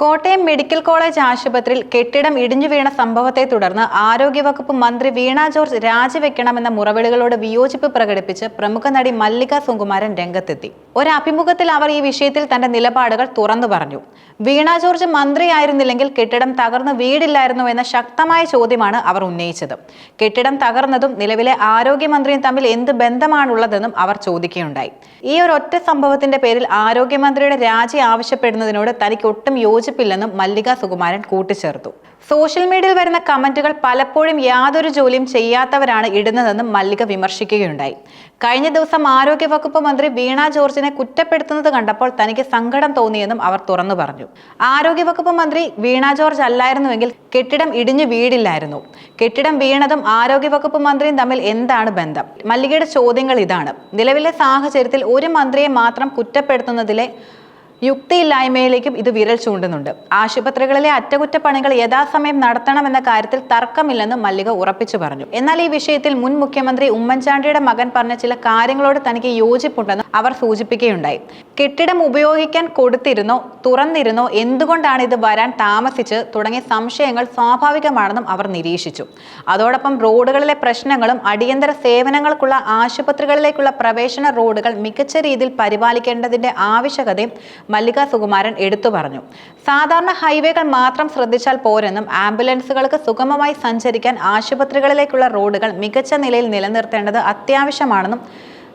Kottayam medical college ആശുപത്രിയിൽ കെട്ടിടം ഇടിഞ്ഞു വീണ സംഭവത്തെ തുടർന്ന് ആരോഗ്യവകുപ്പ് മന്ത്രി വീണ ജോർജ് രാജിവെക്കണമെന്ന മുറവിളികളോട് വിയോജിപ്പ് പ്രകടിപ്പിച്ച് പ്രമുഖ നടി മല്ലിക സുകുമാരൻ രംഗത്തെത്തി. ഒരു അഭിമുഖത്തിൽ അവർ ഈ വിഷയത്തിൽ തന്റെ നിലപാടുകൾ തുറന്നു പറഞ്ഞു. വീണ ജോർജ് മന്ത്രിയായിരുന്നില്ലെങ്കിൽ കെട്ടിടം തകർന്ന് വീടില്ലായിരുന്നു എന്ന ശക്തമായ ചോദ്യമാണ് അവർ ഉന്നയിച്ചത്. കെട്ടിടം തകർന്നതും നിലവിലെ ആരോഗ്യമന്ത്രിയും തമ്മിൽ എന്ത് ബന്ധമാണുള്ളതെന്നും അവർ ചോദിക്കുകയുണ്ടായി. ഈ ഒരു ഒറ്റ സംഭവത്തിന്റെ പേരിൽ ആരോഗ്യമന്ത്രിയുടെ രാജി ആവശ്യപ്പെടുന്നതിനോട് തനിക്ക് ഒട്ടും യോജിപ്പില്ലെന്നും മല്ലിക സുകുമാരൻ കൂട്ടിച്ചേർത്തു. സോഷ്യൽ മീഡിയയിൽ വരുന്ന കമന്റുകൾ പലപ്പോഴും യാതൊരു ജോലിയും ചെയ്യാത്തവരാണ് ഇടുന്നതെന്നും മല്ലിക വിമർശിക്കുകയുണ്ടായി. കഴിഞ്ഞ ദിവസം ആരോഗ്യവകുപ്പ് മന്ത്രി വീണ ജോർജിനെ കുറ്റപ്പെടുത്തുന്നത് കണ്ടപ്പോൾ തനിക്ക് സങ്കടം തോന്നിയെന്നും അവർ തുറന്നു പറഞ്ഞു. ആരോഗ്യവകുപ്പ് മന്ത്രി വീണ ജോർജ് അല്ലായിരുന്നുവെങ്കിൽ കെട്ടിടം ഇടിഞ്ഞു വീടില്ലായിരുന്നു. കെട്ടിടം വീണതും ആരോഗ്യവകുപ്പ് മന്ത്രിയും തമ്മിൽ എന്താണ് ബന്ധം? മല്ലികയുടെ ചോദ്യങ്ങൾ ഇതാണ്. നിലവിലെ സാഹചര്യത്തിൽ ഒരു മന്ത്രിയെ മാത്രം കുറ്റപ്പെടുത്തുന്നതിലെ യുക്തിയില്ലായ്മയിലേക്കും ഇത് വിരൽ ചൂണ്ടുന്നുണ്ട്. ആശുപത്രികളിലെ അറ്റകുറ്റപ്പണികൾ യഥാസമയം നടത്തണമെന്ന കാര്യത്തിൽ തർക്കമില്ലെന്ന് മല്ലിക ഉറപ്പിച്ചു പറഞ്ഞു. എന്നാൽ ഈ വിഷയത്തിൽ മുൻ മുഖ്യമന്ത്രി ഉമ്മൻചാണ്ടിയുടെ മകൻ പറഞ്ഞ ചില കാര്യങ്ങളോട് തനിക്ക് യോജിപ്പുണ്ടെന്ന് അവർ സൂചിപ്പിക്കുകയുണ്ടായി. കെട്ടിടം ഉപയോഗിക്കാൻ കൊടുത്തിരുന്നോ തുറന്നിരുന്നോ എന്തുകൊണ്ടാണ് ഇത് വരാൻ താമസിച്ച് തുടങ്ങിയ സംശയങ്ങൾ സ്വാഭാവികമാണെന്നും അവർ നിരീക്ഷിച്ചു. അതോടൊപ്പം റോഡുകളിലെ പ്രശ്നങ്ങളും അടിയന്തര സേവനങ്ങൾക്കുള്ള ആശുപത്രികളിലേക്കുള്ള പ്രവേശന റോഡുകൾ മികച്ച രീതിയിൽ പരിപാലിക്കേണ്ടതിന്റെ ആവശ്യകതയും മല്ലിക സുകുമാരൻ എടുത്തു പറഞ്ഞു. സാധാരണ ഹൈവേകൾ മാത്രം ശ്രദ്ധിച്ചാൽ പോരെന്നും ആംബുലൻസുകൾക്ക് സുഗമമായി സഞ്ചരിക്കാൻ ആശുപത്രികളിലേക്കുള്ള റോഡുകൾ മികച്ച നിലയിൽ നിലനിർത്തേണ്ടത് അത്യാവശ്യമാണെന്നും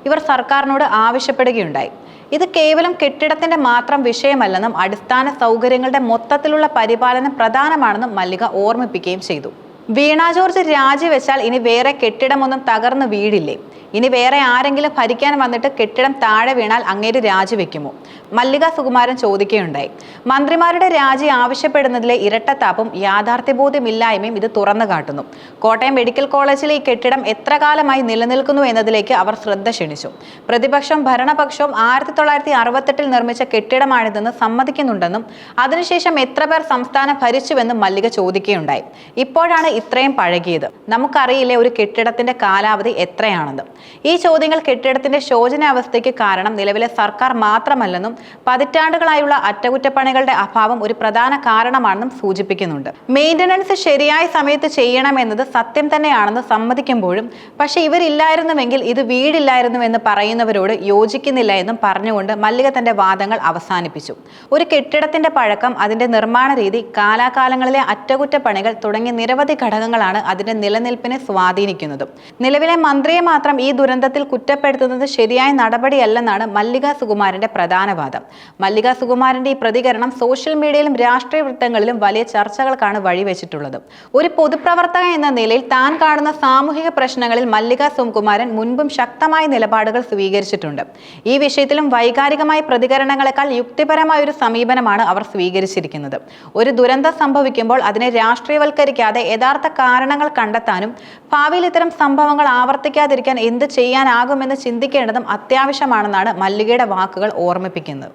ഇവർ സർക്കാരിനോട് ആവശ്യപ്പെടുകയുണ്ടായി. ഇത് കേവലം കെട്ടിടത്തിന്റെ മാത്രം വിഷയമല്ലെന്നും അടിസ്ഥാന സൗകര്യങ്ങളുടെ മൊത്തത്തിലുള്ള പരിപാലനം പ്രധാനമാണെന്നും മല്ലിക ഓർമ്മിപ്പിക്കുകയും ചെയ്തു. വീണ ജോർജ് രാജിവെച്ചാൽ ഇനി വേറെ കെട്ടിടമൊന്നും തകർന്ന് വീടില്ലേ ഇനി വേറെ ആരെങ്കിലും ഭരിക്കാൻ വന്നിട്ട് കെട്ടിടം താഴെ വീണാൽ അങ്ങേര് രാജിവെക്കുമോ? മല്ലിക സുകുമാരൻ ചോദിക്കുകയുണ്ടായി. മന്ത്രിമാരുടെ രാജി ആവശ്യപ്പെടുന്നതിലെ ഇരട്ടത്താപ്പും യാഥാർത്ഥ്യബോധ്യമില്ലായ്മയും ഇത് തുറന്നു കാട്ടുന്നു. കോട്ടയം മെഡിക്കൽ കോളേജിലെ ഈ കെട്ടിടം എത്ര കാലമായി നിലനിൽക്കുന്നു എന്നതിലേക്ക് അവർ ശ്രദ്ധ ക്ഷണിച്ചു. പ്രതിപക്ഷം ഭരണപക്ഷവും ആയിരത്തി തൊള്ളായിരത്തി അറുപത്തെട്ടിൽ നിർമ്മിച്ച കെട്ടിടമാണിതെന്ന് സമ്മതിക്കുന്നുണ്ടെന്നും അതിനുശേഷം എത്ര പേർ സംസ്ഥാനം ഭരിച്ചുവെന്നും മല്ലിക ചോദിക്കുകയുണ്ടായി. ഇപ്പോഴാണ് ഇത്രയും പഴകിയത്? നമുക്കറിയില്ലേ ഒരു കെട്ടിടത്തിന്റെ കാലാവധി എത്രയാണെന്ന്. ഈ ചോദ്യങ്ങൾ കെട്ടിടത്തിന്റെ ശോചനാവസ്ഥയ്ക്ക് കാരണം നിലവിലെ സർക്കാർ മാത്രമല്ലെന്നും പതിറ്റാണ്ടുകളായുള്ള അറ്റകുറ്റപ്പണികളുടെ അഭാവം ഒരു പ്രധാന കാരണമാണെന്നും സൂചിപ്പിക്കുന്നുണ്ട്. മെയിന്റനൻസ് ശരിയായ സമയത്ത് ചെയ്യണമെന്നത് സത്യം തന്നെയാണെന്ന് സമ്മതിക്കുമ്പോഴും പക്ഷെ ഇവരില്ലായിരുന്നുവെങ്കിൽ ഇത് വീടില്ലായിരുന്നു എന്ന് പറയുന്നവരോട് യോജിക്കുന്നില്ല എന്നും പറഞ്ഞുകൊണ്ട് മല്ലിക തന്റെ വാദങ്ങൾ അവസാനിപ്പിച്ചു. ഒരു കെട്ടിടത്തിന്റെ പഴക്കം അതിന്റെ നിർമ്മാണ രീതി കാലാകാലങ്ങളിലെ അറ്റകുറ്റപ്പണികൾ തുടങ്ങിയ നിരവധി ഘടകങ്ങളാണ് അതിന്റെ നിലനിൽപ്പിനെ സ്വാധീനിക്കുന്നതും. നിലവിലെ മന്ത്രിയെ മാത്രം ഈ ദുരന്തത്തിൽ കുറ്റപ്പെടുത്തുന്നത് ശരിയായ നടപടിയല്ലെന്നാണ് മല്ലിക സുകുമാരന്റെ പ്രധാന വാദം. മല്ലിക സുകുമാരന്റെ ഈ പ്രതികരണം സോഷ്യൽ മീഡിയയിലും രാഷ്ട്രീയ വൃത്തങ്ങളിലും വലിയ ചർച്ചകൾക്കാണ് വഴിവെച്ചിട്ടുള്ളത്. ഒരു പൊതുപ്രവർത്തക എന്ന നിലയിൽ താൻ കാണുന്ന സാമൂഹിക പ്രശ്നങ്ങളിൽ മല്ലിക സുകുമാരൻ മുൻപും ശക്തമായ നിലപാടുകൾ സ്വീകരിച്ചിട്ടുണ്ട്. ഈ വിഷയത്തിലും വൈകാരികമായ പ്രതികരണങ്ങളെക്കാൾ യുക്തിപരമായ ഒരു സമീപനമാണ് അവർ സ്വീകരിച്ചിരിക്കുന്നത്. ഒരു ദുരന്തം സംഭവിക്കുമ്പോൾ അതിനെ രാഷ്ട്രീയവൽക്കരിക്കാതെ യഥാർത്ഥ കാരണങ്ങൾ കണ്ടെത്താനും ഭാവിയിൽ ഇത്തരം സംഭവങ്ങൾ ആവർത്തിക്കാതിരിക്കാൻ എന്ത് ചെയ്യാനാകുമെന്ന് ചിന്തിക്കേണ്ടതും അത്യാവശ്യമാണെന്നാണ് മല്ലികയുടെ വാക്കുകൾ ഓർമ്മിപ്പിക്കുന്നത്.